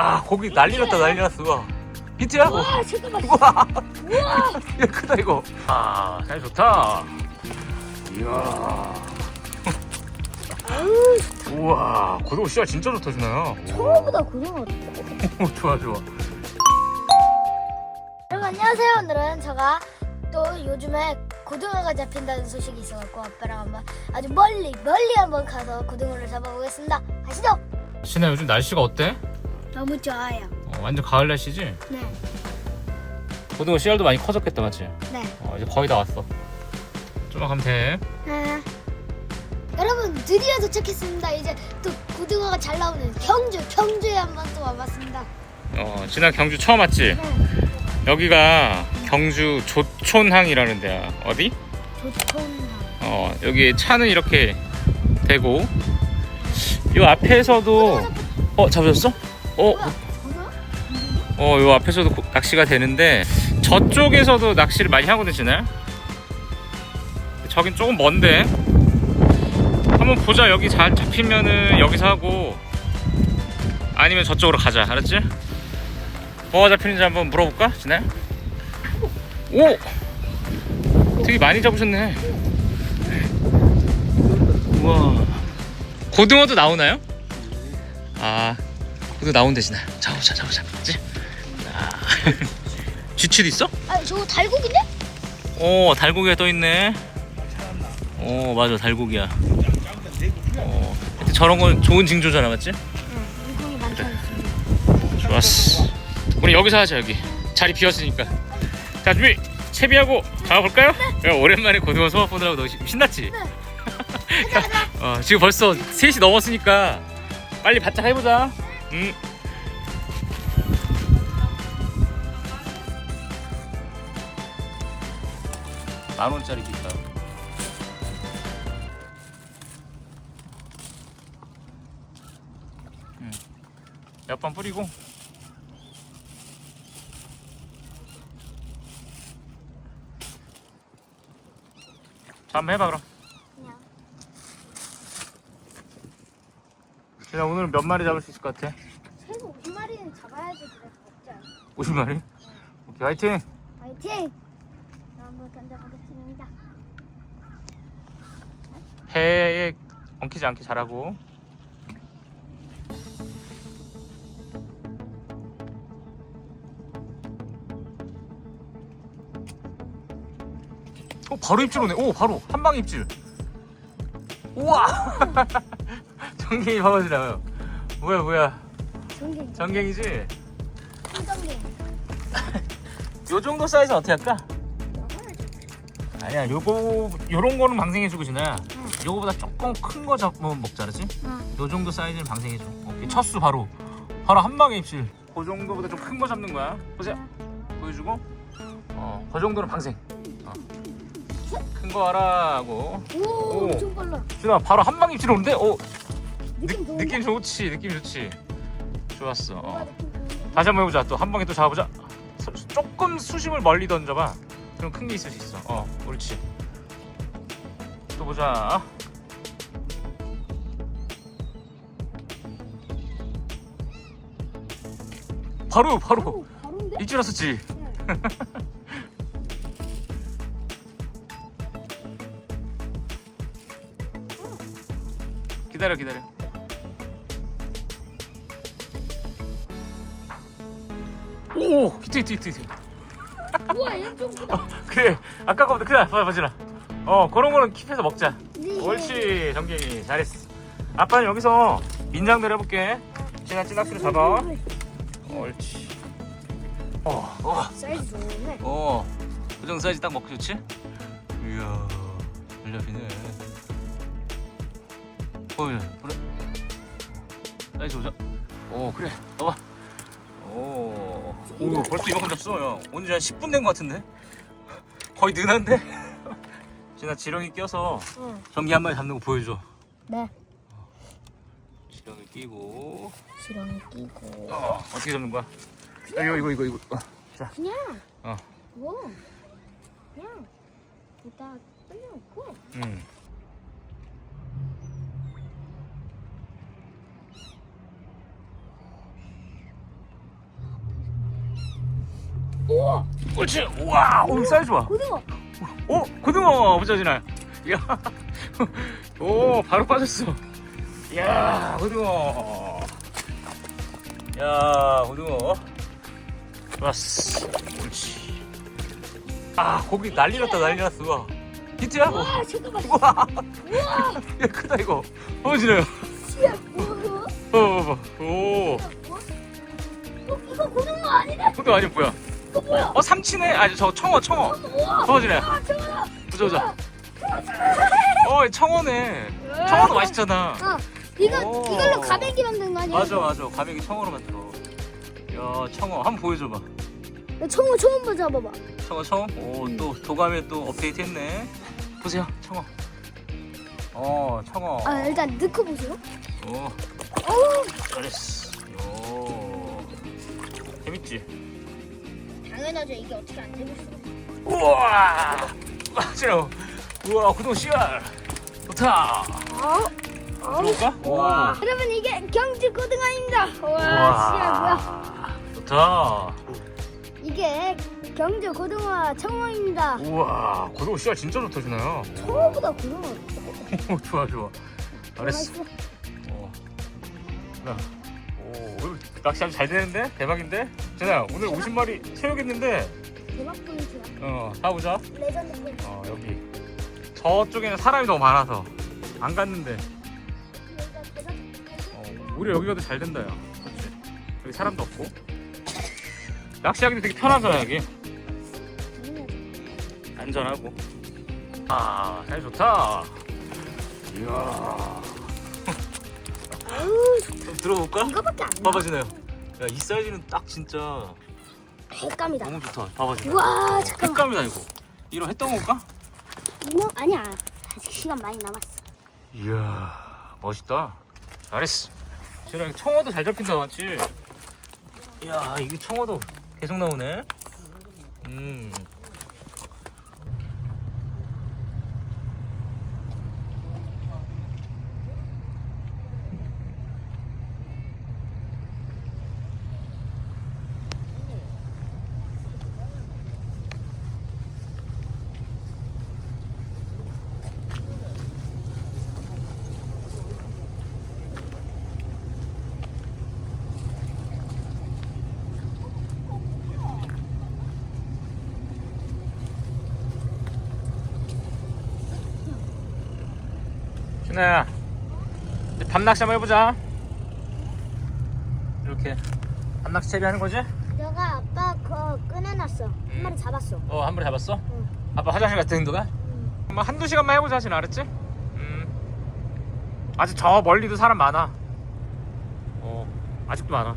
아 고기 난리 났다 난리 났어 우와 히트야? 어. 와 잠깐만. 우와 우와. 야 크다 이거 아 사이 좋다 이야 아유 우와 고등어 씨알 진짜 좋다 준아야 처음보다 고등어. 오, 좋아 좋아 여러분 안녕하세요. 오늘은 제가 또 요즘에 고등어가 잡힌다는 소식이 있어갖고 아빠랑 한번 아주 멀리 멀리 한번 가서 고등어를 잡아보겠습니다. 가시죠. 신아 요즘 날씨가 어때? 너무 좋아요. 어, 완전 가을 날씨지? 네, 고등어 씨알도 많이 커졌겠다 맞지? 네. 어, 이제 거의 다 왔어 좀만 가면 돼 아, 여러분 드디어 도착했습니다. 이제 또 고등어가 잘 나오는 경주 경주에 한번 또 와봤습니다. 어, 지난 경주 처음 왔지? 네, 여기가 경주 조촌항이라는 데야 어디? 조촌항. 어 여기 차는 이렇게 되고 요 앞에서도 어 잡으셨어? 어? 어, 요 앞에서도 고- 낚시가 되는데 저쪽에서도 낚시를 많이 하거든, 지날. 저긴 조금 먼데. 한번 보자. 여기 잘 잡히면은 여기서 하고 아니면 저쪽으로 가자. 알았지? 뭐가 잡히는지 한번 물어볼까, 지날? 오! 되게 많이 잡으셨네. 우와. 고등어도 나오나요? 아, 고등어 나온대, 지날. 잡아보자, 잡아보자. 맞지? 아. 쥐치도 있어? 아 저거 달고기네? 오 달고기가 떠 있네. 오 맞아 달고기야. 어 하여튼 저런 건 좋은 징조잖아 맞지? 응, 물고기 않습니다. 좋았어. 우리 여기서 하자 여기. 자리 비었으니까. 자 준비 채비하고 가볼까요? 야, 오랜만에 고등어 소화 보느라고 너 신- 신났지? 어 지금 벌써 3시 넘었으니까 빨리 바짝 해보자. 응. 만 원짜리 비싸. 몇번 뿌리고 자 한번 해봐 그럼 그냥 그냥 오늘은 몇 마리 잡을 수 있을 것 같아? 최소 50마리는 잡아야지 그래서 먹지 않아. 50마리? 오케이 화이팅! 화이팅! 자, 한번 던져보겠습니다. 해에 엉키지 않게 잘하고 오 바로 입질 오네 오 바로 한 방에 입질 우와 전갱이 봐봐주라요 뭐야 뭐야 전갱, 전갱이지? 전갱. 요 정도 사이즈 어떻게 할까? 아니야 요거 요런 거는 방생해주고 지나 응. 요거보다 조금 큰 거 잡으면 먹자 그렇지? 응. 요 정도 사이즈는 방생해줘. 오케이. 첫수 바로. 바로 한 방에 입질. 그 정도보다 좀 큰 거 잡는 거야. 보자. 보여주고. 어, 그 정도는 방생. 어. 큰거 하라고. 오, 오. 엄청 빨라. 준아, 바로 한 방에 입질 오는데? 어, 느낌 느, 좋은데? 느낌 좋지. 느낌 좋지. 좋았어. 어. 다시 한번 해보자. 또 한 방에 또 잡아보자. 수- 조금 수심을 멀리 던져봐. 그럼 큰 게 있을 수 있어. 어, 옳지. 또 보자. 바로 바로 오, 바로인데? 입질 왔었지. 응. 기다려 기다려. 오 히트 히트 히트 히트. 우와, 얘좀 크다. 그래 아까 거보다 크다 봐봐 봐지라. 어 그런 거는 킵해서 먹자. 네. 옳지 정경이 잘했어. 아빠는 여기서 민장대로 해볼게. 제가 찌낚시로 잡아. 옳지. 어, 어, 사이즈 좋네. 어. 그 정도 사이즈 딱 먹기 좋지? 이야, 잘 잡히네. 어, 그래. 사이즈 보자. 오, 그래. 봐봐. 오, 오, 벌써 이만큼 잡았어, 형. 온지 한 10분 된것 같은데? 거의 느는데? 지나 지렁이 껴서 응. 전기 한 마리 잡는 거 보여줘. 네. 지렁이 끼고. 지렁이 끼고. 어, 어떻게 잡는 거야? 아, 이거, 이거, 이거, 이거. 어. 자, 그냥. 어. 뭐. 그냥. 이따 끌려놓고. 음. 우와 옳지. 우와, 오 사이즈 좋아. 고등어 오 고등어 진아. 야, 오 바로 빠졌어. 야 고등어. 야 고등어. 왔어. 옳지. 아 고기 난리 났다 난리 났어. 와. 히트야? 와 잠깐만 우와. 우와 야 크다 이거. 어 진아야. 씨야 우와 어 봐봐. 오. 어, 이거 고등어 아니네 고등어 아니 뭐야? 어 삼치네. 아니 저 청어 청어. 어 진아야. 아 보자 보자. 어 청어네. 청어도 맛있잖아. 어 이거 오. 이걸로 가베기 만든 거 아니야? 맞아 맞아. 가백이 청어로 만들어. 야 청어. 한번 보여줘봐. 나 청어 처음 봐 잡아봐. 청어 청어? 오또 도감에 또 업데이트 했네. 보세요 청어. 어 청어. 아 일단 넣고 보세요. 오. 어우. 잘했어. 요 재밌지 당연하죠. 이게 어떻게 안 되겠어. 우와! 맞아요. 우와 구동 씨알 좋다. 어? 어? 들어올까? 와. 여러분 이게 경주 고등어입니다. 와 씨야 뭐야? 좋다. 이게 경주 고등어 청어입니다. 우와 구동 씨알 진짜 좋다 준아야. 청어보다 고등어. 오 좋아 좋아 잘했어. 맛있어. 어. 야, 오, 오늘 낚시 아주 잘 되는데? 대박인데? 진아, 오늘 50마리 채우겠는데? 대박 포인트야 어, 가보자. 레전드 포인트 어, 여기. 저쪽에는 사람이 너무 많아서. 안 갔는데. 여기가 대박 어, 우리 여기 가도 잘 된다, 야. 여기 사람도 없고. 낚시하기도 되게 편하잖아, 여기. 안전하고. 아, 잘 좋다. 이야. 들어볼까? 이거밖에 안 나. 봐봐, 진아요. 야, 이 사이즈는 딱 진짜 백감이다 너무 좋다. 봐봐, 진아. 우와 잠깐만 흑감이다 이거 이거 했던 건가? 이거 아니야 아직 시간 많이 남았어 이야 멋있다 잘했어 지금 청어도 잘 잡힌다 맞지? 이야 이게 청어도 계속 나오네 음 이제 밤낚시 한번 해보자 이렇게 밤낚시 채비하는 거지? 내가 아빠 그거 꺼내놨어 한 마리 잡았어 어한 마리 잡았어? 응. 아빠 화장실 갔다 온 동안? 응. 한번 한두 시간만 해보자 지금 알았지? 음 아직 저 멀리도 사람 많아 어 아직도 많아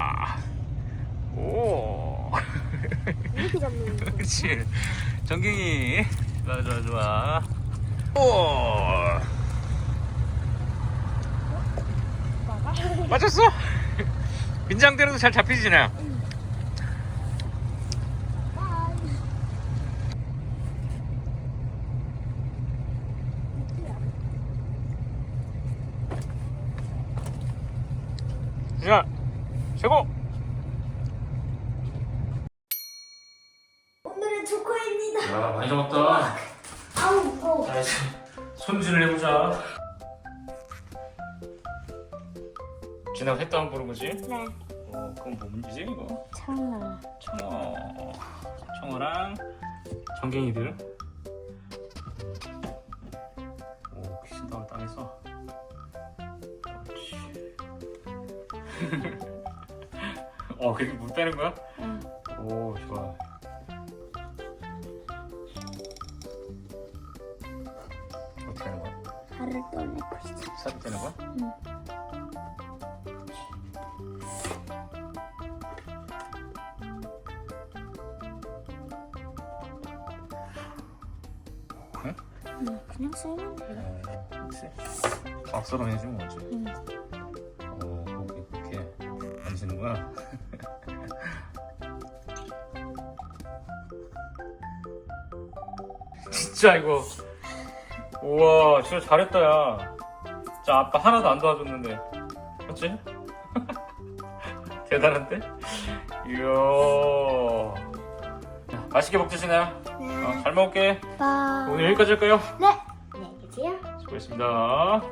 아. 오 이렇게 잡는 거 그렇지 정경이 좋아 좋아 좋아 오 맞았어? 긴장되는도 잘 잡히지 나 야 최고! 오늘의 조커입니다. 야 많이 잡았다 아우 무거워 자 이제 손질을 해보자. 지나가 했다 한번 보는 거지? 네. 어 그건 뭐 문제지 이거? 참나 청어 청어랑 전갱이들. 오 귀신다운 땅에서. 그렇지. 어 그렇게 물 빼는 거야? 응. 오 좋아 발을 떠내고 있어 삽입 되는 거야? 응. 응, 그냥 썰면 돼 응. 오 이렇게 만지는 거야? 진짜 이거 우와 진짜 잘했다 야 진짜 아빠 하나도 안 도와줬는데 맞지? 대단한데? 이야. 자, 맛있게 진아야. 네. 어, 잘 먹을게. 빠. 오늘 여기까지 할까요? 네. 안녕히 계세요. 수고했습니다.